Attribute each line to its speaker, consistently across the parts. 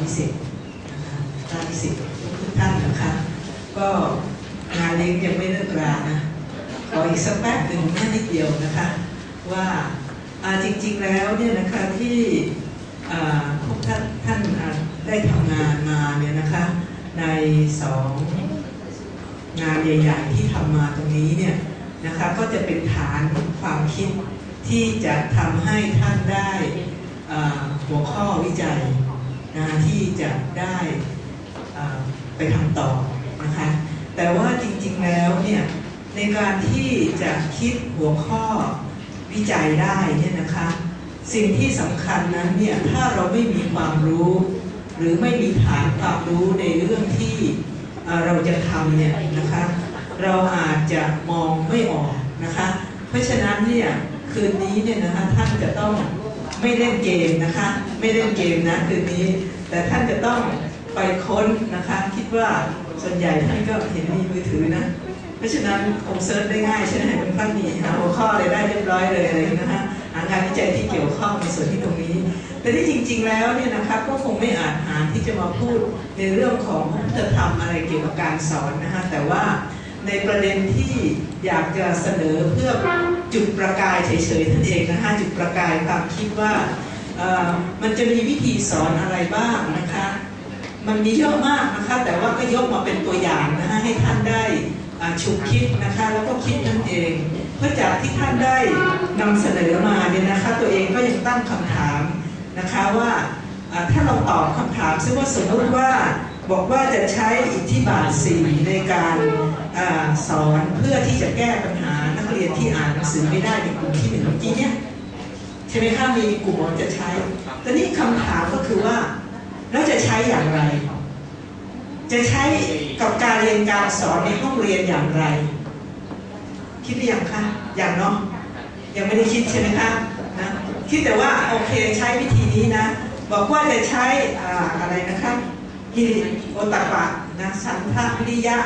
Speaker 1: นิสิตทุกท่านนะคะ ก็งานเลี้ยงยังไม่เลิกรานะขออีกสักแป๊บหนึ่งแค่นิดเดียวนะคะว่าจริงๆแล้วเนี่ยนะคะที่พวกท่านท่านได้ทำงานมาเนี่ยนะคะในสองงานใหญ่ๆที่ทำมาตรงนี้เนี่ยนะคะก็จะเป็นฐานความคิดที่จะทำให้ท่านได้หัวข้อวิจัย นะที่จะได้ไปทำต่อนะคะแต่ว่าจริงๆแล้วเนี่ยในการที่จะคิดหัวข้อวิจัยได้เนี่ยนะคะสิ่งที่สำคัญนั้นเนี่ยถ้าเราไม่มีความรู้ หรือไม่มีฐานความรู้ในเรื่องที่เราจะทำเนี่ยนะคะเราอาจจะมองไม่ออกนะคะเพราะฉะนั้นเนี่ยคืนนี้เนี่ยนะคะท่านจะต้อง ไม่เล่นเกมนะคะ ไม่เล่นเกมนะคืนนี้ แต่ท่านจะต้องไปค้นนะคะ คิดว่าส่วนใหญ่ท่านก็เห็นมีมือถือนะ เพราะฉะนั้นคงเซิร์ชได้ง่ายใช่ไหมเป็นท่านมีหาหัวข้ออะไรได้เรียบร้อยเลยอะไรนะคะหางานวิจัยที่เกี่ยวข้องในส่วนที่ตรงนี้ แต่ที่จริง ๆ แล้วเนี่ยนะคะก็คงไม่อาจหาที่จะมาพูดในเรื่องของพุทธธรรมอะไรเกี่ยวกับการสอนนะคะแต่ว่าในประเด็นที่อยากจะเสนอเพื่อ จุดประกายเฉยๆท่านเองนะคะจุดประกายความคิดว่ามันจะมีวิธีสอนอะไรบ้างนะคะ มันมีเยอะมากนะคะ แต่ว่าก็ยกมาเป็นตัวอย่างนะคะให้ท่านได้ฉุกคิดนะคะแล้วก็คิดนั่นเองเพราะจากที่ท่านได้นำเสนอมาเนี่ยนะคะ ตัวเองก็ยังตั้งคำถามนะคะว่าถ้าเราตอบคำถามซึ่งว่าสมมติว่าบอกว่าจะใช้อิทธิบาทสีในการอสอนเพื่อที่จะแก้ปัญหา เรียนที่อ่านหนังสือไม่ได้ในกลุ่มที่หนึ่งเมื่อกี้เนี่ยใช่ไหมคะมีกลุ่มว่าจะใช้แต่นี่คำถามก็คือว่าแล้วจะใช้อย่างไร จะใช้กับการเรียนการสอนในห้องเรียนอย่างไร คิดหรือยังคะอย่างเนาะยังไม่ได้คิดใช่ไหมคะนะคิดแต่ว่าโอเคใช้วิธีนี้นะ บอกว่าจะใช้อ่าอะไรนะคะฮิริโอตปะนะสันทะวิริยะ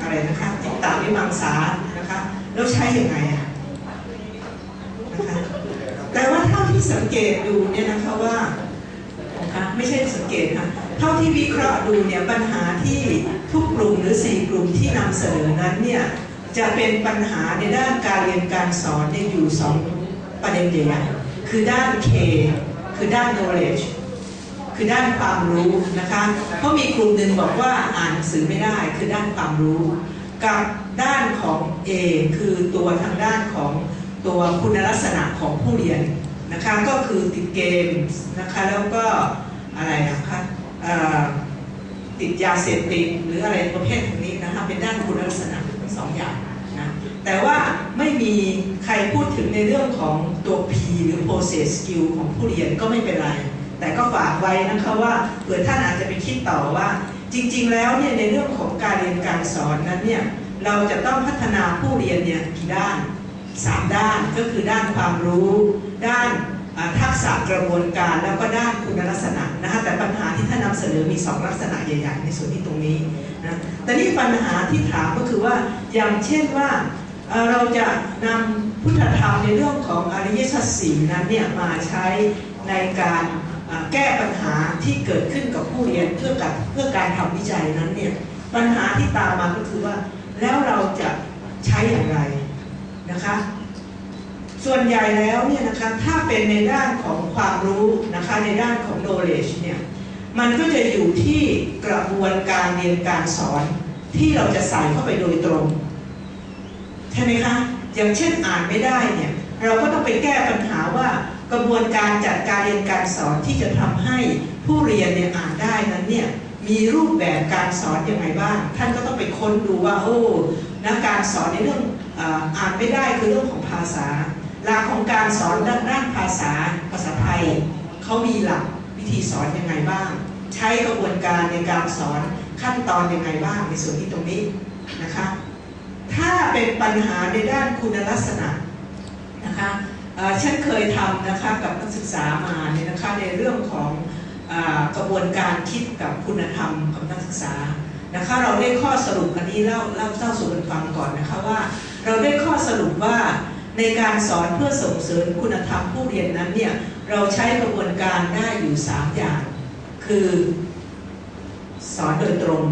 Speaker 1: อะไรนะคะจิตตาวิมังสานะคะ แล้วใช้ยังไงอะนะคะแต่ว่าเท่าที่สังเกตดูเนี่ยนะคะว่าไม่ใช่สังเกตค่ะเท่าที่วิเคราะห์ดูเนี่ยปัญหาที่ทุกกลุ่มหรือสี่กลุ่มที่นำเสนอนั้นเนี่ยจะเป็นปัญหาในด้านการเรียนการสอนเนี่ยอยู่สองประเด็นใหญ่คือด้าน K คือด้าน knowledge คือด้านความรู้นะคะเพราะมีกลุ่มหนึ่งบอกว่าอ่านหนังสือไม่ได้คือด้านความรู้ กับ ด้านของ A คือตัวทางด้านของตัวคุณลักษณะของผู้เรียนนะคะก็คือติดเกมนะคะแล้วก็อะไรนะคะติดยาเสพติดหรืออะไรประเภทนี้นะคะเป็นด้านคุณลักษณะสองอย่างนะแต่ว่าไม่มีใครพูดถึงในเรื่องของตัว P หรือ process skill ของผู้เรียนก็ไม่เป็นไร แต่ก็ฝากไว้นะคะว่าเผื่อท่านอาจจะไปคิดต่อว่า จริง ๆ แล้วเนี่ยในเรื่องของการเรียนการสอนนั้นเนี่ย เราจะต้องพัฒนาผู้เรียนเนี่ยกี่ด้านสามด้านก็คือด้านความรู้ ด้านทักษะกระบวนการแล้วก็ด้านคุณลักษณะนะคะแต่ปัญหาที่ท่านนำเสนอมีสองลักษณะใหญ่ๆ ในส่วนที่ตรงนี้นะแต่นี่ปัญหาที่ถามก็คือว่าอย่างเช่นว่าเราจะนำพุทธธรรมในเรื่องของอริยสัจสี่นั้นเนี่ยมาใช้ในการแก้ปัญหาที่เกิดขึ้นกับผู้เรียนเพื่อการเพื่อการทำวิจัยนั้นเนี่ยปัญหาที่ตามมาก็คือว่า แล้วเราจะใช้อย่างไรนะคะ ส่วนใหญ่แล้วเนี่ยนะคะถ้าเป็นในด้านของความรู้นะคะในด้านของ knowledge เนี่ยมันก็จะอยู่ที่กระบวนการเรียนการสอนที่เราจะใส่เข้าไปโดยตรงใช่ไหมคะอย่างเช่นอ่านไม่ได้เนี่ยเราก็ต้องไปแก้ปัญหาว่ากระบวนการจัดการเรียนการสอนที่จะทำให้ผู้เรียนเนี่ยอ่านได้นั้นเนี่ย มีรูปแบบการสอนยังไงบ้าง ท่านก็ต้องไปค้นดูว่าโอ้นะการสอนในเรื่องอ่าอ่านไม่ได้คือเรื่องของภาษา หลักของการสอนด้านด้านภาษาภาษาไทยเขามีหลักวิธีสอนยังไงบ้าง ใช้กระบวนการในการสอนขั้นตอนยังไงบ้างในส่วนที่ตรงนี้นะคะถ้าเป็นปัญหาในด้านคุณลักษณะนะคะเอ่อฉันเคยทำนะคะกับนักศึกษามาเนี่ยนะคะในเรื่องของ กระบวนการคิดกับคุณธรรมกับนักศึกษานะคะเราได้ข้อสรุปอันนี้เล่าเล่าเล่าสู่กันฟังก่อนนะคะว่า เราได้ข้อสรุปว่าในการสอนเพื่อส่งเสริมคุณธรรมผู้เรียนนั้นเนี่ยเราใช้กระบวนการได้อยู่ 3 อย่าง คือ สอนโดยตรง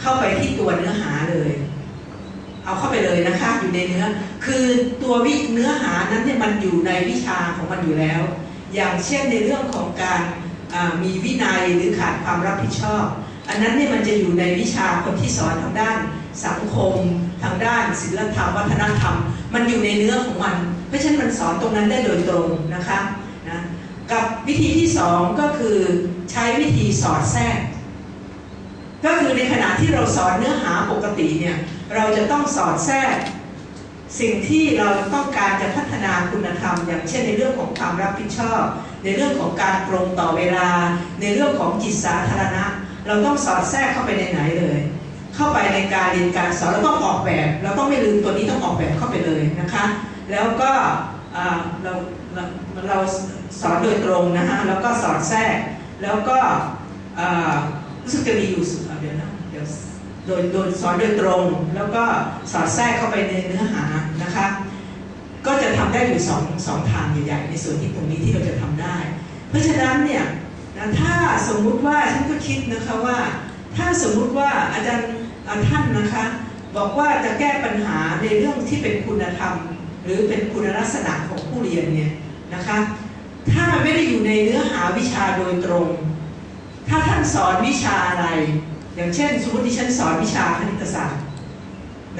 Speaker 1: เข้าไปที่ตัวเนื้อหาเลย เอาเข้าไปเลยนะคะอยู่ในเนื้อ คือตัววิเนื้อหานั้นเนี่ยมันอยู่ในวิชาของมันอยู่แล้ว อย่างเช่นในเรื่องของการ มีวินัยหรือขาดความรับผิดชอบ อันนั้นเนี่ยมันจะอยู่ในวิชาคนที่สอนทางด้านสังคม ทางด้านศิลธรรม วัฒนธรรม มันอยู่ในเนื้อของมัน เพราะฉะนั้นมันสอนตรงนั้นได้โดยตรงนะคะนะกับวิธีที่สองก็คือใช้วิธีสอดแทรก ก็คือในขณะที่เราสอนเนื้อหาปกติเนี่ยเราจะต้องสอดแทรกสิ่งที่เราต้องการจะพัฒนาคุณธรรม อย่างเช่นในเรื่องของความรับผิดชอบ ในเรื่องของการตรงต่อเวลา ในเรื่องของจิตสาธารณะ เราต้องสอดแทรกเข้าไปในไหนเลย เข้าไปในการเรียนการสอนเราต้องออกแบบ เราต้องไม่ลืมตัวนี้ต้องออกแบบเข้าไปเลยนะคะ แล้วก็เราเราเราสอนโดยตรงนะคะแล้วก็สอดแทรกแล้วก็รู้สึกจะมีอยู่สุดเดี๋ยวนะเดี๋ยวโดยโดยสอนโดยตรง แล้วก็สอดแทรกเข้าไปในเนื้อหานะคะ ก็จะทำได้อยู่สองสองทางใหญ่ๆในส่วนที่ตรงนี้ที่เราจะทำได้ เพราะฉะนั้นเนี่ยนะถ้าสมมุติว่าฉันก็คิดนะคะว่า ถ้าสมมุติว่าอาจารย์ท่านนะคะ บอกว่าจะแก้ปัญหาในเรื่องที่เป็นคุณธรรม หรือเป็นคุณลักษณะของผู้เรียนเนี่ยนะคะถ้าไม่ได้อยู่ในเนื้อหาวิชาโดยตรง ถ้าท่านสอนวิชาอะไร อย่างเช่น สมมติที่ฉันสอนวิชาคณิตศาสตร์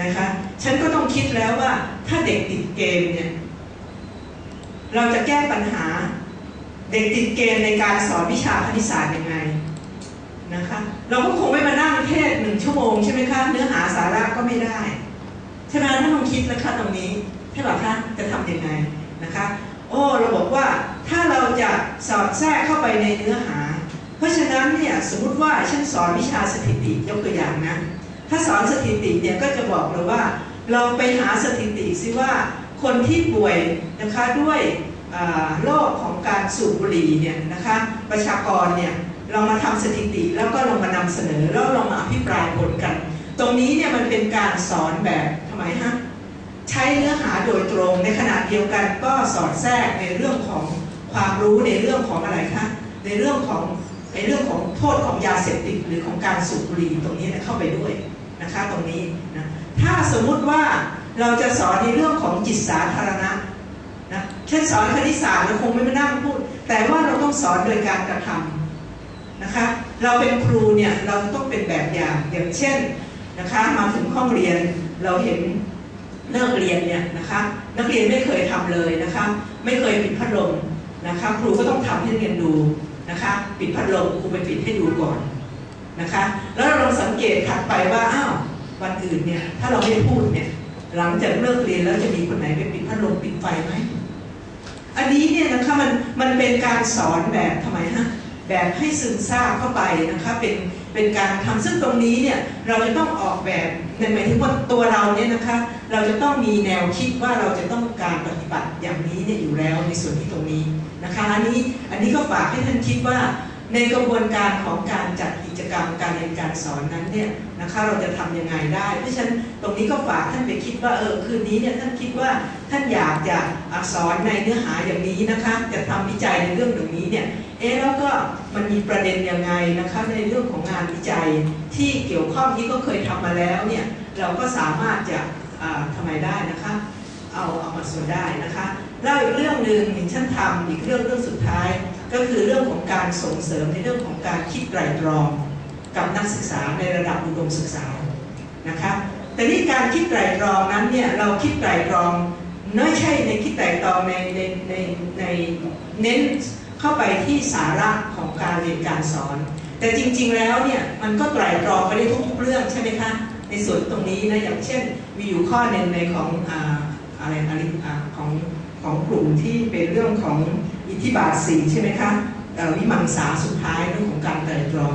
Speaker 1: นะคะ ฉันก็ต้องคิดแล้วว่าถ้าเด็กติดเกมเนี่ย เราจะแก้ปัญหา เด็กติดเกมในการสอนวิชาคณิตศาสตร์ยังไงนะคะ เราก็คงไม่มานั่งเทศหนึ่งชั่วโมงใช่ไหมคะ เนื้อหาสาระก็ไม่ได้ใช่ไหมถ้าลองคิดนะคะตรงนี้ใช่ป่ะคะจะทำยังไงนะคะ โอ้เราบอกว่าถ้าเราจะสอดแทรกเข้าไปในเนื้อหา เพราะฉะนั้นเนี่ยสมมติว่าฉันสอนวิชาสถิติยกตัวอย่างนะ ถ้าสอนสถิติเนี่ยก็จะบอกเลยว่า เราไปหาสถิติซิว่าคนที่ป่วยนะคะด้วยโรคของการสูบบุหรี่เนี่ยนะคะประชากรเนี่ยเรามาทำสถิติแล้วก็ลงมานำเสนอแล้วเรามาอภิปรายผลกัน ตรงนี้เนี่ยมันเป็นการสอนแบบทำไมฮะใช้เนื้อหาโดยตรงในขณะเดียวกันก็สอดแทรกในเรื่องของความรู้ในเรื่องของอะไรคะในเรื่องของในเรื่องของโทษของยาเสพติดหรือของการสูบบุหรี่ตรงนี้เนยเข้าไปด้วย นะคะตรงนี้นะถ้าสมมุติว่าเราจะสอนในเรื่องของจิตสาธารณะนะเช่นสอนคณิตศาสตร์เราคงไม่มานั่งพูด แต่ว่าเราต้องสอนโดยการกระทำนะคะเราเป็นครูเนี่ยเราต้องเป็นแบบอย่างอย่างเช่นนะคะมาถึงห้องเรียนเราเห็นเลิกเรียนเนี่ยนะคะนักเรียนไม่เคยทำเลยนะคะไม่เคยปิดพัดลมนะคะครูก็ต้องทำให้เรียนดูนะคะปิดพัดลมครูไปปิดให้ดูก่อน นะคะแล้วเราลองสังเกตถัดไปว่าอ้าววันอื่นเนี่ยถ้าเราไม่พูดเนี่ยหลังจากเลิกเรียนแล้วจะมีคนไหนไปปิดพัดลมปิดไฟไหมอันนี้เนี่ยนะคะมันมันเป็นการสอนแบบทำไมฮะแบบให้ซึมซาบเข้าไปนะคะเป็นเป็นการทำซึ่งตรงนี้เนี่ยเราจะต้องออกแบบในหมายถึงว่าตัวเราเนี่ยนะคะเราจะต้องมีแนวคิดว่าเราจะต้องการปฏิบัติอย่างนี้เนี่ยอยู่แล้วในส่วนที่ตรงนี้นะคะอันนี้อันนี้ก็ฝากให้ท่านคิดว่า ในกระบวนการของการจัดกิจกรรมการเรียนการสอนนั้นเนี่ยนะคะเราจะทำยังไงได้ เพราะฉะนั้นตรงนี้ก็ฝากท่านไปคิดว่าเออคืนนี้เนี่ยท่านคิดว่าท่านอยากจะสอักษรในเนื้อหาอย่างนี้นะคะ จะทำวิจัยในเรื่องตรงนี้เนี่ยเอ๊ะแล้วก็มันมีประเด็นยังไงนะคะในเรื่องของงานวิจัยที่เกี่ยวข้องที่ก็เคยทำมาแล้วเนี่ยเราก็สามารถจะอ่าไมได้นะคะเอาเอามาส่วนได้นะคะแล้วอีกเรื่องหนึ่งที่ฉันทำอีกเรื่องเรื่องสุดท้าย ก็คือเรื่องของการส่งเสริมในเรื่องของการคิดไตรตรองกับนักศึกษาในระดับอุดมศึกษานะคะแต่นี่การคิดไตรตรองนั้นเนี่ยเราคิดไตรตรองไม่ใช่ในคิดไตรตรองในในในในเน้นเข้าไปที่สาระของการเรียนการสอน แต่จริงๆแล้วเนี่ยมันก็ไตรตรองไปได้ทุกๆเรื่องใช่ไหมคะในส่วนตรงนี้นะอย่างเช่นมีอยู่ข้อหนึ่งในของออะไรอะไรของของกลุ่มที่เป็นเรื่องของ อิทธิบาทสี่ใช่ไหมคะวิมังสาสุดท้ายเรื่องของการไตรตรอง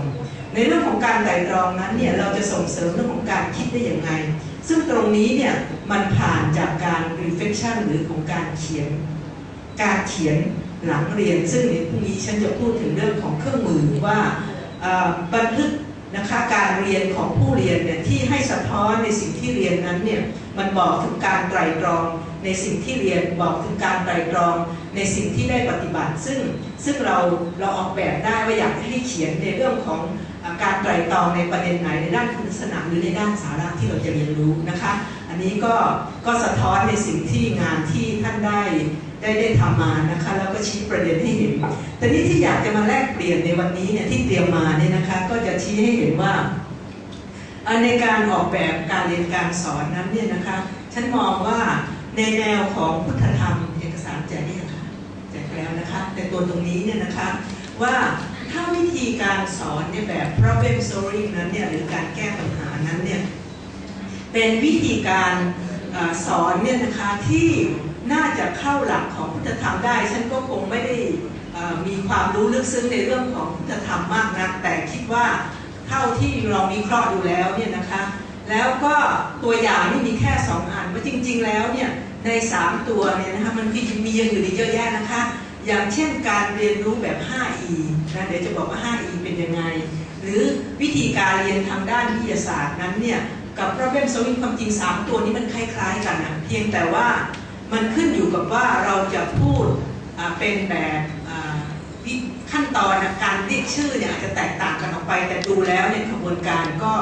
Speaker 1: ในเรื่องของการไตรตรองนั้นเนี่ยเราจะส่งเสริมเรื่องของการคิดได้อย่างไรซึ่งตรงนี้เนี่ยมันผ่านจากการ reflection หรือของการเขียน การเขียนหลังเรียน ซึ่งในพรุ่งนี้ฉันจะพูดถึงเรื่องของเครื่องมือว่าบันทึกนะคะการเรียนของผู้เรียนเนี่ยที่ให้สะท้อนในสิ่งที่เรียนนั้นเนี่ยมันบอกถึงการไตรตรอง ในสิ่งที่เรียนบอกถึงการไตรตรองในสิ่งที่ได้ปฏิบัติ ซึ่งซึ่งเราเราออกแบบได้ว่าอยากให้เขียนในเรื่องของการไตรตรองในประเด็นไหนในด้านคุณลักษณะหรือในด้านสาระที่เราจะเรียนรู้นะคะ อันนี้ก็ก็สะท้อนในสิ่งที่งานที่ท่านได้ได้ได้ทำมานะคะแล้วก็ชี้ประเด็นให้เห็น แต่นี่ที่อยากจะมาแลกเปลี่ยนในวันนี้เนี่ยที่เตรียมมาเนี่ยนะคะก็จะชี้ให้เห็นว่าในการออกแบบการเรียนการสอนนั้นเนี่ยนะคะฉันมองว่า ในแนวของพุทธธรรมเอกสารแจกนี่ค่ะแจกแล้วนะคะแต่ตัวตรงนี้เนี่ยนะคะว่าถ้าวิธีการสอนเนี่ยแบบ problem solving นั้นเนี่ยหรือการแก้ปัญหานั้นเนี่ยเป็นวิธีการอสอนเนี่ยนะคะที่น่าจะเข้าหลักของพุทธธรรมได้ ฉันก็คงไม่ได้มีความรู้ลึกซึ้งในเรื่องของพุทธธรรมมากนักแต่คิดว่าเท่าที่ลองวิเคราะห์ดูแล้วเนี่ยนะคะ แล้วก็ตัวอย่างนี่มีแค่สองอันว่าจริง ๆ แล้วเนี่ยใน 3 ตัวเนี่ยนะคะมันมีมีอย่างอื่นอีกเยอะแยะนะคะ อย่างเช่นการเรียนรู้แบบ 5E นะเดี๋ยวจะบอกว่า 5E เป็นยังไง หรือวิธีการเรียนทางด้านวิทยาศาสตร์นั้นเนี่ยกับ problem solving ความจริง 3 ตัวนี้มันคล้ายๆกันนะเพียงแต่ว่ามันขึ้นอยู่กับว่าเราจะพูดเป็นแบบขั้นตอนการเรียกชื่อเนี่ยอาจจะแตกต่างกันออกไป แต่ดูแล้วเนี่ยกระบวนการก็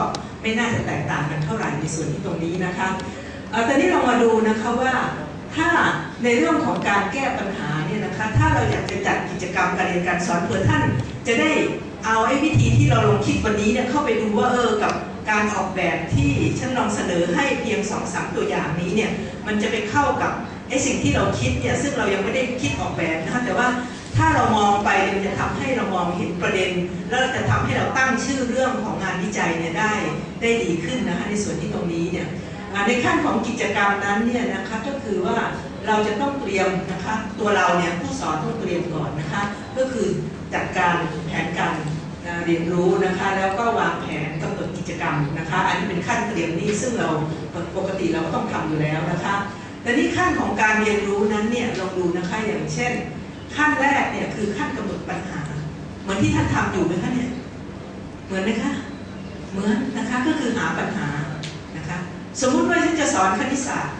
Speaker 1: ไม่น่าจะแตกต่างกันเท่าไหร่ในส่วนที่ตรงนี้นะคะเออตอนนี้เรามาดูนะคะว่าถ้าในเรื่องของการแก้ปัญหาเนี่ยนะคะถ้าเราอยากจะจัดกิจกรรมการเรียนการสอนเผื่อท่าน จะได้เอาไอ้วิธีที่เราลองคิดวันนี้เนี่ยเข้าไปดูว่าเออกับการออกแบบที่ฉันลองเสนอให้เพียงสองสามตัวอย่างนี้เนี่ยมันจะไปเข้ากับไอ้สิ่งที่เราคิดเนี่ยซึ่งเรายังไม่ได้คิดออกแบบนะคะแต่ว่า ถ้าเรามองไปมันจะทำให้เรามองเห็นประเด็น แล้วจะทำให้เราตั้งชื่อเรื่องของงานวิจัยเนี่ยได้ได้ดีขึ้นนะคะในส่วนที่ตรงนี้เนี่ยในขั้นของกิจกรรมนั้นเนี่ยนะคะก็คือว่าเราจะต้องเตรียมนะคะตัวเราเนี่ยผู้สอนต้องเตรียมก่อนนะคะก็คือจัดการแผนการเรียนรู้นะคะแล้วก็วางแผนกำหนดกิจกรรมนะคะ อันนี้เป็นขั้นเตรียมนี้ซึ่งเราปกติเราก็ต้องทำอยู่แล้วนะคะแต่นี่ขั้นของการเรียนรู้นั้นเนี่ยลองดูนะคะอย่างเช่น ขั้นแรกเนี่ยคือขั้นกำหนดปัญหา เหมือนที่ท่านทำอยู่ไหมคะเนี่ยเหมือนไหมคะเหมือนนะคะก็คือหาปัญหานะคะสมมุติว่าฉันจะสอนคณิตศาสตร์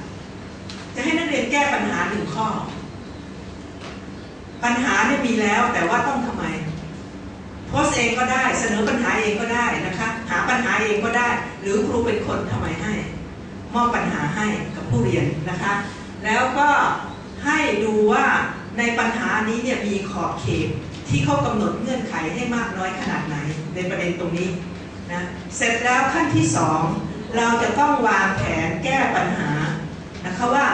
Speaker 1: จะให้นักเรียนแก้ปัญหาหนึ่งข้อ ปัญหาเนี่ยมีแล้วแต่ว่าต้องทำไมโพสเองก็ได้เสนอปัญหาเองก็ได้นะคะหาปัญหาเองก็ได้ หรือครูเป็นคนทำไมให้มอบปัญหาให้กับผู้เรียนนะคะ แล้วก็ให้ดูว่า ในปัญหานี้เนี่ยมีขอบเขตที่เขากำหนดเงื่อนไขให้มากน้อยขนาดไหน ในประเด็นตรงนี้นะเสร็จแล้วขั้นที่สองเราจะต้องวางแผนแก้ปัญหานะคะว่า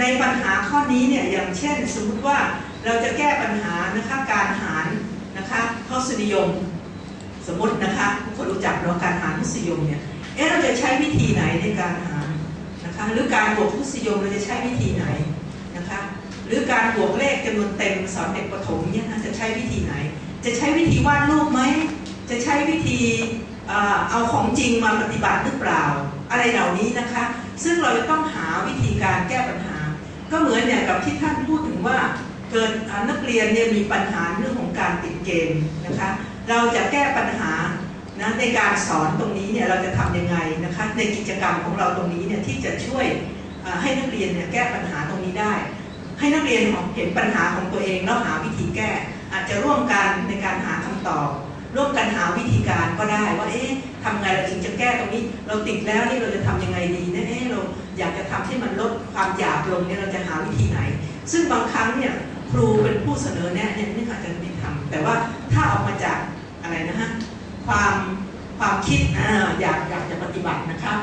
Speaker 1: ในปัญหาข้อนี้เนี่ยอย่างเช่นสมมติว่าเราจะแก้ปัญหานะคะการหารนะคะทศนิยม สมมตินะคะทุกคนรู้จักเนาะการหารทศนิยมเนี่ยเอ๊ะเราจะใช้วิธีไหนในการหารนะคะหรือการบวกทศนิยมเราจะใช้วิธีไหน หรือการบวกเลขจำนวนเต็มสอนเด็กประถมเนี่ยนะจะใช้วิธีไหน จะใช้วิธีวาดรูปไหม จะใช้วิธีเอาของจริงมาปฏิบัติหรือเปล่า อะไรเหล่านี้นะคะ ซึ่งเราจะต้องหาวิธีการแก้ปัญหา ก็เหมือนอย่างกับที่ท่านพูดถึงว่าเกิดนักเรียนเนี่ยมีปัญหาเรื่องของการติดเกมนะคะ เราจะแก้ปัญหานะในการสอนตรงนี้เนี่ยเราจะทำยังไงนะคะในกิจกรรมของเราตรงนี้เนี่ยที่จะช่วยให้นักเรียนเนี่ยแก้ปัญหาตรงนี้ได้ ให้นักเรียนเห็นปัญหาของตัวเองแล้วหาวิธีแก้ อาจจะร่วมกันในการหาคำตอบ ร่วมกันหาวิธีการก็ได้ว่าเอ๊ะทำไงเราถึงจะแก้ตรงนี้ เราติดแล้วนี่เราจะทำยังไงดีนะเอ๊ะเราอยากจะทำให้มันลดความหยาบลงเนี่ยเราจะหาวิธีไหน ซึ่งบางครั้งเนี่ยครูเป็นผู้เสนอแนะเนี่ยนี่อาจจะไม่ทำแต่ว่าถ้าออกมาจากอะไรนะฮะความความคิดอ่าอยากอยากจะปฏิบัตินะคะ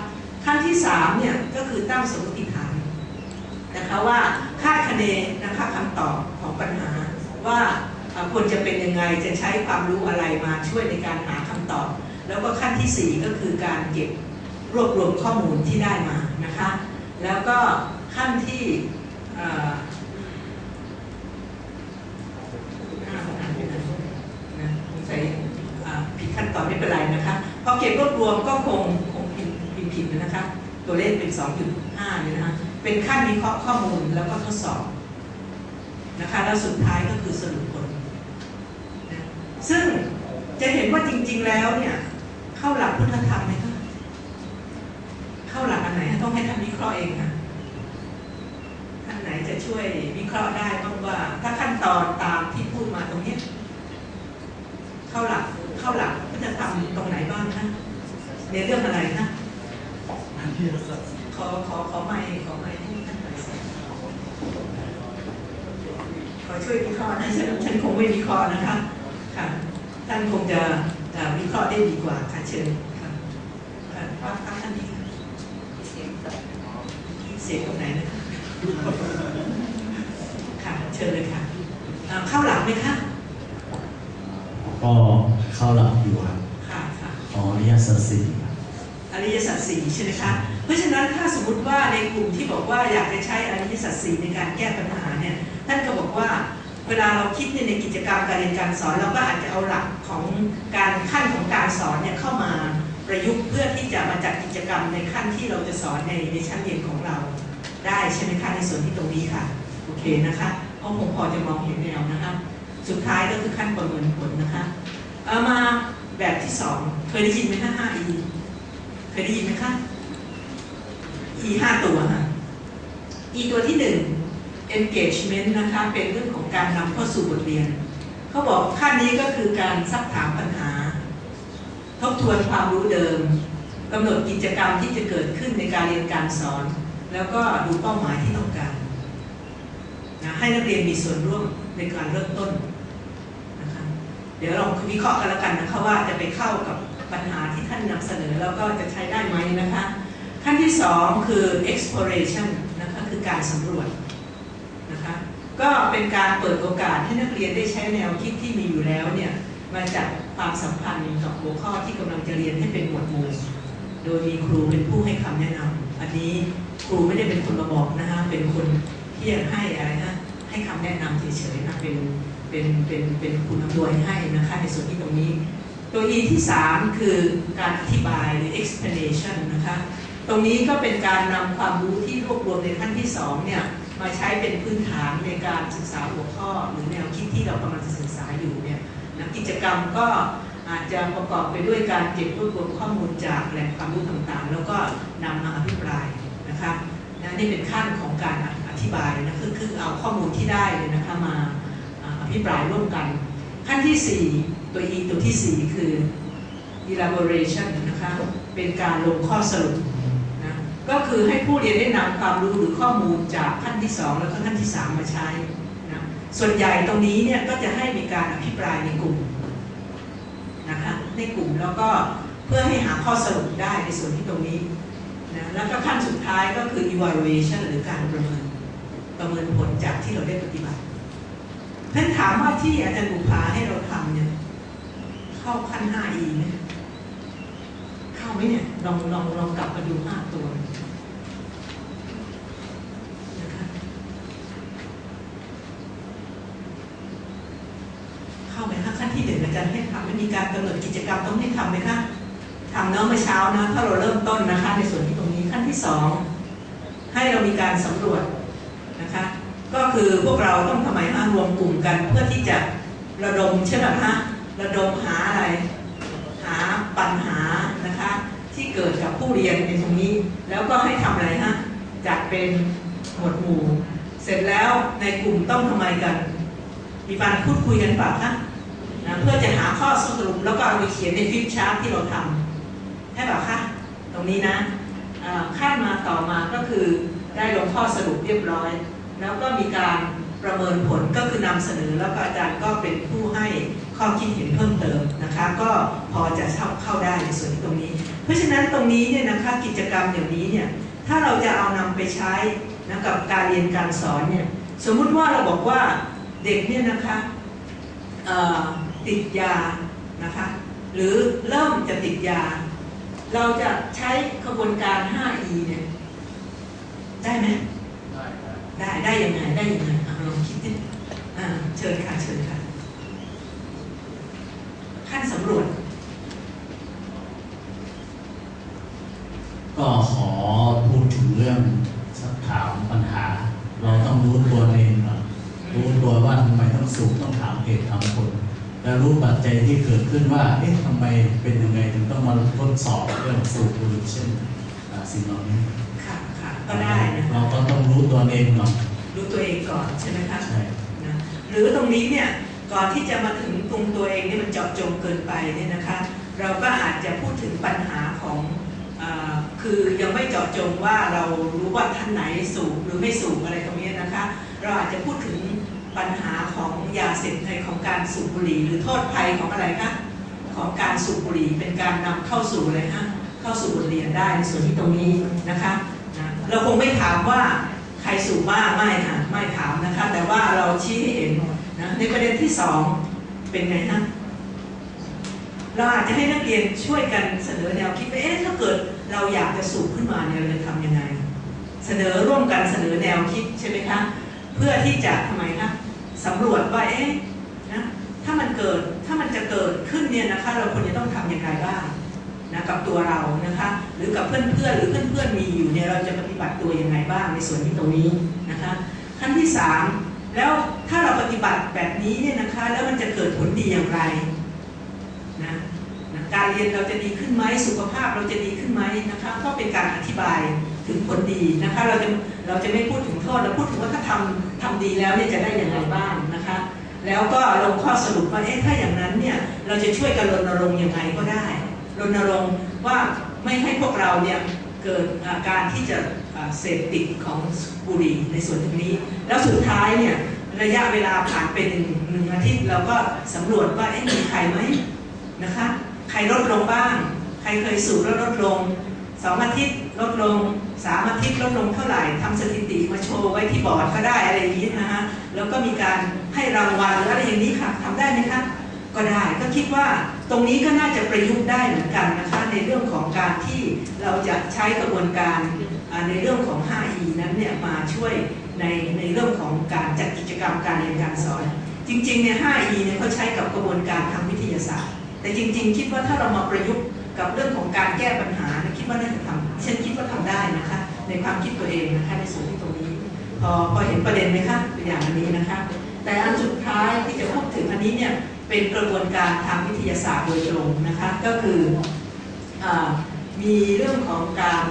Speaker 1: ขั้นที่สามเนี่ยก็คือตั้งสมมติฐาน นะคะว่าคาดคะเนนะคะคำตอบของปัญหาว่าควรจะเป็นยังไงจะใช้ความรู้อะไรมาช่วยในการหาคำตอบ แล้วก็ขั้นที่สี่ก็คือการเก็บรวบรวมข้อมูลที่ได้มานะคะแล้วก็ขั้นที่เอ่อนะสงสัยอ่าผิดขั้นตอนไม่เป็นไรนะคะพอเก็บรวบรวมก็คงคงพิมพ์พิมพ์ผิดนะคะ ตัวเลขเป็น 2.5นี่ยนะคะ เป็นขั้นวิเคราะห์ข้อมูลแล้วก็ทดสอบนะคะแล้วสุดท้ายก็คือสรุปผลนะซึ่งจะเห็นว่าจริง ๆ แล้วเนี่ยเข้าหลักพุทธธรรมไหมคะเข้าหลักอันไหนต้องให้ท่านวิเคราะห์เองค่ะท่านไหนจะช่วยวิเคราะห์ได้บ้างว่า ถ้าขั้นตอนตามที่พูดมาตรงเนี้ยเข้าหลักเข้าหลักก็จะทำตรงไหนบ้างคะในเรื่องอะไรคะ ขอขอขอไม่ขอไม่ให้ท่านหน่อยสิขอช่วยวิเคราะห์นะฉันฉันคงไม่วิเคราะห์นะคะค่ะท่านคงจะจะวิเคราะห์ได้ดีกว่าค่ะเชิญค่ะค่ะว่าท่านนี้ค่ะเสียงตรงไหนนะคะค่ะเชิญเลยค่ะเอ่อเข้าหลังไหมคะ
Speaker 2: ก็เข้าหลักอยู่ครับ
Speaker 1: ค่ะค่ะ
Speaker 2: ของอริยสัจสี่ครับ
Speaker 1: อริยสัจสี่ใช่ไหมคะ เพราะฉะนั้นถ้าสมมติว่าในกลุ่มที่บอกว่าอยากจะใช้อริยสัจสีในการแก้ปัญหาเนี่ยท่านก็บอกว่าเวลาเราคิดในกิจกรรมการเรียนการสอนเราก็อาจจะเอาหลักของการขั้นของการสอนเนี่ยเข้ามาประยุกต์เพื่อที่จะมาจัดกิจกรรมในขั้นที่เราจะสอนในในชั้นเรียนของเรา ได้ใช่ไหมคะในส่วนที่ตรงนี้ค่ะโอเคนะคะเพราะผมพอจะมองเห็นแนวนะคะสุดท้ายก็คือขั้นประเมินผลนะคะเอามาแบบที่สองเคยได้ยินไหมคะ 5E เคยได้ยินไหมคะ E ห้าตัวค่ะ E ตัวที่หนึ่ง engagement นะคะเป็นเรื่องของการนำเข้าสู่บทเรียน เขาบอกขั้นนี้ก็คือการซักถามปัญหา ทบทวนความรู้เดิมกำหนดกิจกรรมที่จะเกิดขึ้นในการเรียนการสอน แล้วก็ดูเป้าหมายที่ต้องการนะให้นักเรียนมีส่วนร่วมในการเริ่มต้นนะคะเดี๋ยวลองวิเคราะห์กันล้วกันนะคะว่าจะไปเข้ากับปัญหาที่ท่านนำเสนอแล้วก็จะใช้ได้ไหมนะคะ ขั้นที่สองคือ exploration นะคะคือการสำรวจนะคะก็เป็นการเปิดโอกาสให้นักเรียนได้ใช้แนวคิดที่มีอยู่แล้วเนี่ยมาจัดความสัมพันธ์กับหัวข้อที่กำลังจะเรียนให้เป็นหมวดหมู่โดยมีครูเป็นผู้ให้คำแนะนำอันนี้ครูไม่ได้เป็นคนมาบอกนะคะเป็นคนที่ให้อะไรนะให้คำแนะนำเฉยๆนะเป็นเป็นเป็นเป็นคุณอำนวยให้นะคะในส่วนที่ตรงนี้ ตัว E ที่ 3 คือการอธิบายหรือ explanation นะคะ ตรงนี้ก็เป็นการนำความรู้ที่รวบรวมในขั้นที่2เนี่ยมาใช้เป็นพื้นฐานในการศึกษาหัวข้อ หรือแนวคิดที่เรากำลังจะศึกษาอยู่เนี่ยนะกิจกรรมก็อาจจะประกอบไปด้วยการเก็บรวบรวมข้อมูลจากแหล่งความรู้ต่างๆ แล้วก็นำมาอภิปรายนะคะนะนี่เป็นขั้นของการอธิบายนะคือคือเอาข้อมูลที่ได้เลยนะคะมาอภิปรายร่วมกัน ขั้นที่ 4 ตัว E ตัวที่ 4 คือ elaboration นะคะเป็นการลงข้อสรุป ก็คือให้ผู้เรียนได้นำความรู้หรือข้อมูลจากขั้นที่ 2 แล้วก็ขั้นที่ 3 มาใช้นะส่วนใหญ่ตรงนี้เนี่ยก็จะให้มีการอภิปรายในกลุ่มนะคะในกลุ่มแล้วก็เพื่อให้หาข้อสรุปได้ในส่วนที่ตรงนี้นะแล้วก็ขั้นสุดท้ายก็คือ evaluation หรือการประเมินประเมินผลจากที่เราได้ปฏิบัติท่านถามว่าที่อาจารย์บุภาให้เราทำเนี่ยเข้าขั้น 5E ไหมเข้าไหมเนี่ยลองลองลองกลับมาดู 5 ตัวนะคะเข้าไหมคะขั้นที่หนึ่งอาจารย์ให้ทำไมีการกำหนดกิจกรรมต้องให้ทำไหมคะทำเนาะเมื่อเช้านะถ้าเราเริ่มต้นนะคะ ในส่วนที่ตรงนี้ขั้นที่สองให้เรามีการสำรวจนะคะก็คือพวกเราต้องทำไมฮะรวมกลุ่มกันเพื่อที่จะระดมใช่ไหมฮะระดมหาอะไร หาปัญหานะคะ ที่เกิดกับผู้เรียนในตรงนี้ แล้วก็ให้ทำอะไรฮะจัดเป็นหมวดหมู่ เสร็จแล้วในกลุ่มต้องทำไมกัน มีการพูดคุยกันเปล่าคะ นะเพื่อจะหาข้อสรุปแล้วก็เอาไปเขียนในฟิปชาร์ตที่เราทำใช่เปล่าคะตรงนี้นะขั้นมาต่อมาก็คือได้ลงข้อสรุปเรียบร้อย แล้วก็มีการประเมินผลก็คือนำเสนอ แล้วก็อาจารย์ก็เป็นผู้ให้ข้อคิดเห็นเพิ่มเติมนะคะ ก็พอจะเข้าเข้าได้ในส่วนตรงนี้ เพราะฉะนั้นตรงนี้เนี่ยนะคะกิจกรรมอย่างนี้เนี่ยถ้าเราจะเอานำไปใช้นะกับการเรียนการสอนเนี่ยสมมุติว่าเราบอกว่าเด็กเนี่ยนะคะ ติดยานะคะหรือเริ่มจะติดยา เราจะใช้กระบวนการ 5E เนี่ยได้ไหมได้ได้ยังไงได้ยังไงอะลองคิดดิอ่าเชิญค่ะเชิญค่ะ ขั้นสำรวจ
Speaker 2: ก็ขอพูดถึงเรื่องสักถามปัญหา เราต้องรู้ตัวเองก่อนรู้ตัวว่าทำไมต้องสูบต้องถามเหตุถามผล และรู้ปัจจัยที่เกิดขึ้นว่า เอ๊ะทำไมเป็นยังไงถึงต้องมาทดสอบเรื่องสูบบุหรี่เช่นอ่าสิ่งเหล่านี้
Speaker 1: ค่ะค่ะก็ได้นะ
Speaker 2: เราก็ต้องรู้ตัวเองก่อน
Speaker 1: ดูตัวเองก่อนใช่ไหมคะ
Speaker 2: ใช่
Speaker 1: นะหรือตรงนี้เนี่ยก่อนที่จะมาถึงตรงตัวเองเนี่ยมันเจาะจงเกินไปเนี่ยนะคะ เราก็อาจจะพูดถึงปัญหาของอาคือยังไม่เจาะจงว่าเรารู้ว่าท่านไหนสูบหรือไม่สูบอะไรตรงนี้นะคะ เราอาจจะพูดถึง ปัญหาของยาเสพติดของการสูบบุหรี่ หรือโทษภัยของอะไรคะของการสูบบุหรี่เป็นการนำเข้าสู่อะไรฮะเข้าสู่บทเรียนได้ในส่วนที่ตรงนี้นะคะเราคงไม่ถามว่าใครสูบบ้างไม่ค่ะไม่ถามนะคะ แต่ว่าเราชี้ให้เห็นนะในประเด็นที่สองเป็นไงฮะเราอาจจะให้นักเรียนช่วยกันเสนอแนวคิดว่าเอ๊ะถ้าเกิดเราอยากจะสูบขึ้นมาเนี่ยเราจะทำยังไง เสนอร่วมกันเสนอแนวคิดใช่ไหมคะเพื่อที่จะทำไมคะ สำรวจว่าเอ๊ะนะถ้ามันเกิดถ้ามันจะเกิดขึ้นเนี่ยนะคะ เราควรจะต้องทำอย่างไรบ้างนะกับตัวเรานะคะ หรือกับเพื่อนๆหรือเพื่อนๆมีอยู่เนี่ยเราจะปฏิบัติตัวยังไงบ้างในส่วนที่ตรงนี้นะคะขั้นที่สามแล้วถ้าเราปฏิบัติแบบนี้เนี่ยนะคะ แล้วมันจะเกิดผลดีอย่างไรนะนะการเรียนเราจะดีขึ้นไหมสุขภาพเราจะดีขึ้นไหมนะคะ ก็เป็นการอธิบาย ถึงผลดีนะคะเราจะเราจะไม่พูดถึงโทษเราพูดถึงว่าถ้าทำทำดีแล้วเนี่ยจะได้อย่างไรบ้างนะคะ แล้วก็ลงข้อสรุปว่าเอ๊ะถ้าอย่างนั้นเนี่ยเราจะช่วยกันรณรงค์ยังไงก็ได้รณรงค์ว่าไม่ให้พวกเราเนี่ยเกิดอาการที่จะเสพติดของบุหรี่ในส่วนตรงนี้ แล้วสุดท้ายเนี่ยระยะเวลาผ่านไปหนึ่งหนึ่งอาทิตย์เราก็สำรวจว่าเอ๊ะมีใครไหมนะคะ ใครลดลงบ้าง ใครเคยสูบแล้วลดลงสองอาทิตย์ ลดลงสามอาทิตย์ลดลงเท่าไหร่ทำสถิติมาโชว์ไว้ที่บอร์ดก็ได้อะไรอย่างนี้นะฮะแล้วก็มีการให้รางวัลหรืออะไรอย่างนี้ค่ะทำได้ไหมคะก็ได้ก็คิดว่าตรงนี้ก็น่าจะประยุกต์ได้เหมือนกันนะคะในเรื่องของการที่เราจะใช้กระบวนการในเรื่องของ 5E นั้นเนี่ยมาช่วยในในเรื่องของการจัดกิจกรรมการเรียนการสอน จริงๆเนี่ย 5E เนี่ยเขาใช้กับกระบวนการทางวิทยาศาสตร์ แต่จริง ๆ คิดว่าถ้าเรามาประยุกต์กับเรื่องของการแก้ปัญหาน ว่าน่าจะทำฉันคิดว่าทำได้นะคะ ในความคิดตัวเองนะคะในส่วนที่ตรงนี้พอพอเห็นประเด็นไหมคะตัวอย่างอันนี้นะคะ แต่อันสุดท้ายที่จะพูดถึงอันนี้เนี่ยเป็นกระบวนการทางวิทยาศาสตร์โดยตรงนะคะก็คืออมีเรื่องของการ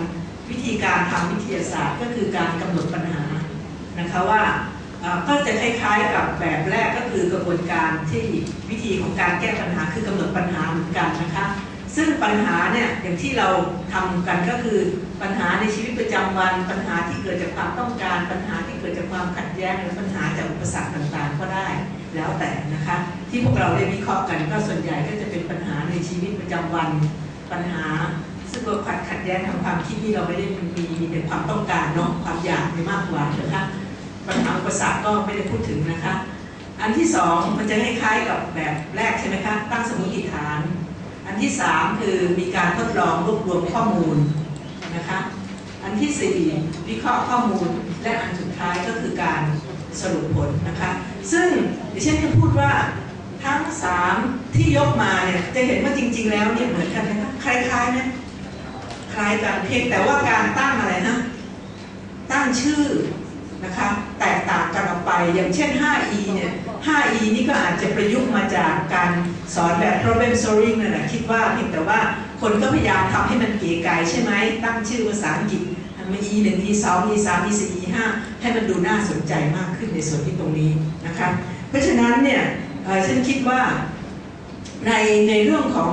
Speaker 1: วิธีการทางวิทยาศาสตร์ ก็คือการกำหนดปัญหานะคะว่าอ่าก็จะคล้ายๆกับแบบแรกก็คือกระบวนการที่วิธีของการแก้ปัญหา คือกำหนดปัญหาเหมือนกันนะคะ ซึ่งปัญหาเนี่ยอย่างที่เราทำกันก็คือปัญหาในชีวิตประจำวัน ปัญหาที่เกิดจากความต้องการ ปัญหาที่เกิดจากความขัดแย้งหรือปัญหาจากอุปสรรคต่างๆ ก็ได้แล้วแต่นะคะ ที่พวกเราได้วิเคราะห์กันก็ส่วนใหญ่ก็จะเป็นปัญหาในชีวิตประจำวัน ปัญหาซึ่งตัวขัดขัดแย้งทางความคิดที่เราไม่ได้มีมีแต่ความต้องการเนาะความอยากไม่มากกว่านะคะปัญหาอุปสรรคก็ไม่ได้พูดถึงนะคะ อันที่สองมันจะคล้ายๆกับแบบแรกใช่ไหมคะตั้งสมมติฐาน อันที่สามคือมีการทดลองรวบรวมข้อมูลนะคะอันที่สี่วิเคราะห์ข้อมูลและอันสุดท้ายก็คือการสรุปผลนะคะซึ่งดิฉันจะพูดว่าทั้งสามที่ยกมาเนี่ยจะเห็นว่าจริง ๆ แล้วเนี่ยเหมือนกันนะคะคล้ายๆนะคล้ายกันเพียงแต่ว่าการตั้งอะไรนะตั้งชื่อนะคะแตกต่างกันออกไปอย่างเช่น 5E เนี่ย 5E นี่ก็อาจจะประยุกต์มาจากการสอนแบบ problem solving นั่นแหละคิดว่าเพียงแต่ว่าคนก็พยายามทำให้มันเก๋ไก๋ใช่ไหม ตั้งชื่อภาษาอังกฤษทำมา E 1 E 2 E 3 E 4 E 5ให้มันดูน่าสนใจมากขึ้นในส่วนที่ตรงนี้นะคะเพราะฉะนั้นเนี่ยฉันคิดว่าในในเรื่องของ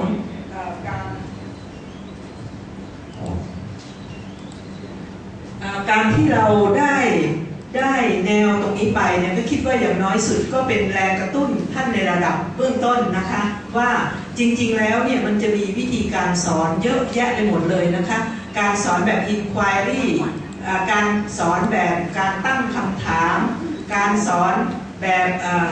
Speaker 1: การการที่เราได้ ได้แนวตรงนี้ไปเนี่ยก็คิดว่าอย่างน้อยสุดก็เป็นแรงกระตุ้นท่านในระดับเบื้องต้นนะคะ ว่าจริงๆแล้วเนี่ยมันจะมีวิธีการสอนเยอะแยะไปหมดเลยนะคะ การสอนแบบ inquiry อ่การสอนแบบการตั้งคำถาม การสอนแบบอ่า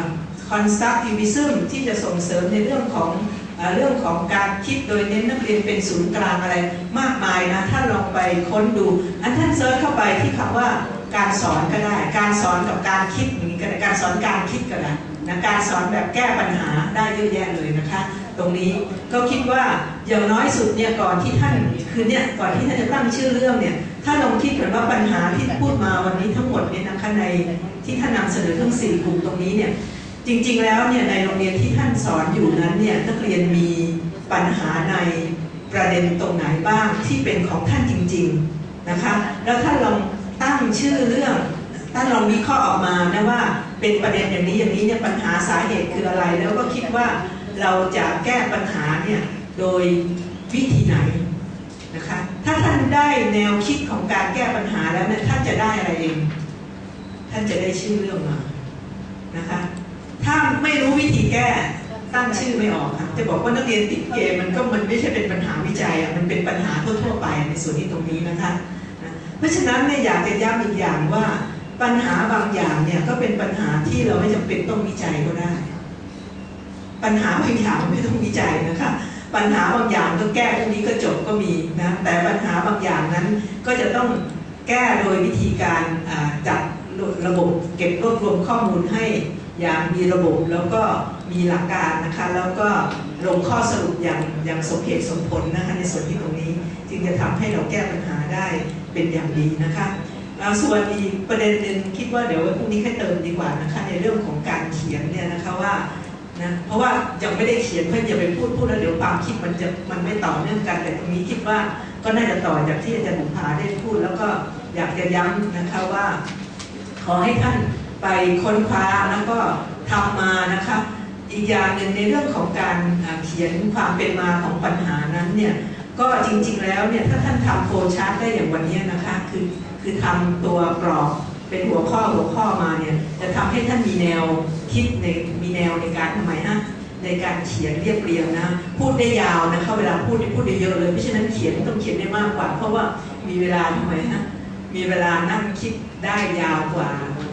Speaker 1: constructivism ที่จะส่งเสริมในเรื่องของเอ่อเรื่องของการคิดโดยเน้นนักเรียนเป็นศูนย์กลางอะไรมากมายนะถ้าลองไปค้นดู อันท่านเซิร์ชเข้าไปที่คำว่า การสอนก็ได้ การสอนกับการคิดอย่างนี้ก็ได้การสอนการคิดก็ได้นะการสอนแบบแก้ปัญหาได้เยอะแยะเลยนะคะ ตรงนี้ก็คิดว่าอย่างน้อยสุดเนี่ยก่อนที่ท่านคือเนี่ยก่อนที่ท่านจะตั้งชื่อเรื่องเนี่ยถ้าลองคิดเหมือนว่าปัญหาที่พูดมาวันนี้ทั้งหมดเนี่ยนะคะในที่ท่านนำเสนอทั้งสี่กลุ่มตรงนี้เนี่ยจริงๆแล้วเนี่ยในโรงเรียนที่ท่านสอนอยู่นั้นเนี่ยนักเรียนมีปัญหาในประเด็นตรงไหนบ้างที่เป็นของท่านจริง ๆนะคะ แล้วท่านลอง ตั้งชื่อเรื่องท่านลองวิเคราะห์ออกมานะว่าเป็นประเด็นอย่างนี้อย่างนี้เนี่ยปัญหาสาเหตุคืออะไร แล้วก็คิดว่าเราจะแก้ปัญหาเนี่ยโดยวิธีไหนนะคะถ้าท่านได้แนวคิดของการแก้ปัญหาแล้วเนี่ยท่านจะได้อะไรเองท่านจะได้ชื่อเรื่องมานะคะถ้าไม่รู้วิธีแก้ตั้งชื่อไม่ออกค่ะจะบอกว่านักเรียนติดเกมมันก็มันไม่ใช่เป็นปัญหาวิจัยอะมันเป็นปัญหาทั่วๆไปในส่วนที่ตรงนี้นะคะ เพราะฉะนั้นเนี่ยอยากจะย้ำอีกอย่างว่าปัญหาบางอย่างเนี่ยก็เป็นปัญหาที่เราไม่จำเป็นต้องวิจัยก็ได้ ปัญหาบางอย่างไม่ต้องวิจัยนะคะ ปัญหาบางอย่างก็แก้ตรงนี้ก็จบก็มีนะแต่ปัญหาบางอย่างนั้นก็จะต้องแก้โดยวิธีการจัดระบบเก็บรวบรวมข้อมูลให้อย่างมีระบบแล้วก็มีหลักการนะคะแล้วก็ ลงข้อสรุปอย่างอย่างสมเหตุสมผลนะคะในส่วนที่ตรงนี้จึงจะทำให้เราแก้ปัญหาได้เป็นอย่างดีนะคะอ่าส่วนอีกประเด็นหนึ่งคิดว่าเดี๋ยวพรุ่งนี้ให้เติมดีกว่านะคะในเรื่องของการเขียนเนี่ยนะคะว่านะเพราะว่ายังไม่ได้เขียนเพื่อจะไปพูดพูดแล้วเดี๋ยวความคิดมันจะมันไม่ต่อเนื่องกันแต่ตรงนี้คิดว่าก็น่าจะต่อจากที่อาจารย์บุภาได้พูด แล้วก็อยากจะย้ำนะคะว่า ขอให้ท่านไปค้นคว้าแล้วก็ทำมานะคะ อีกอย่างหนึ่งในเรื่องของการเขียนความเป็นมาของปัญหานั้นเนี่ยก็จริงๆแล้วเนี่ยถ้าท่านทำโฟล์ชาร์ตได้อย่างวันนี้นะคะคือคือทำตัวกรอบเป็นหัวข้อหัวข้อมาเนี่ยจะทำให้ท่านมีแนวคิดในมีแนวในการทำไมฮะในการเขียนเรียบเรียงนะพูดได้ยาวนะคะเวลาพูดนี่พูดได้เยอะเลยเพราะฉะนั้นเขียนต้องเขียนได้มากกว่า เพราะว่ามีเวลาทำไมฮะมีเวลานั่งคิดได้ยาวกว่า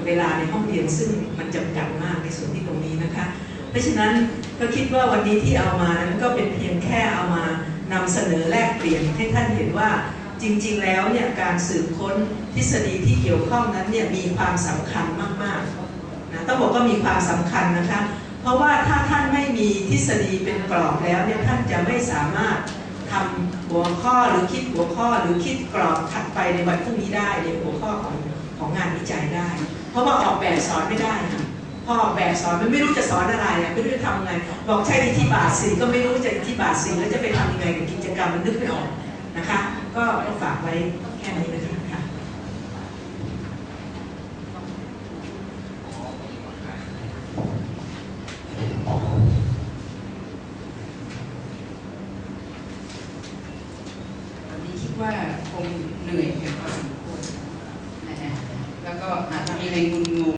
Speaker 1: เวลาในห้องเรียนซึ่งมันจำกัดมากในส่วนที่ตรงนี้นะคะ เพราะฉะนั้นก็คิดว่าวันนี้ที่เอามานั้นก็เป็นเพียงแค่เอามานำเสนอแลกเปลี่ยนให้ท่านเห็นว่าจริงๆแล้วเนี่ยการสืบค้นทฤษฎีที่เกี่ยวข้องนั้นเนี่ยมีความสำคัญมากๆนะต้องบอกว่ามีความสำคัญนะคะ เพราะว่าถ้าท่านไม่มีทฤษฎีเป็นกรอบแล้วเนี่ยท่านจะไม่สามารถทำหัวข้อหรือคิดหัวข้อหรือคิดกรอบถัดไปในวันพรุ่งนี้ได้ในหัวข้อของของงานวิจัยได้ เพราะว่าออกแบบสอนไม่ได้ค่ะ พ่อแบบสอนมันไม่รู้จะสอนอะไรอะไม่รู้จะทำไงบอกใช้อิทธิบาทสีก็ไม่รู้จะอิทธิบาทสีแล้วจะไปทำยังไงกับกิจกรรมมันนึกไม่ออกนะคะ ก็ก็ฝากไว้แค่นี้นะคะ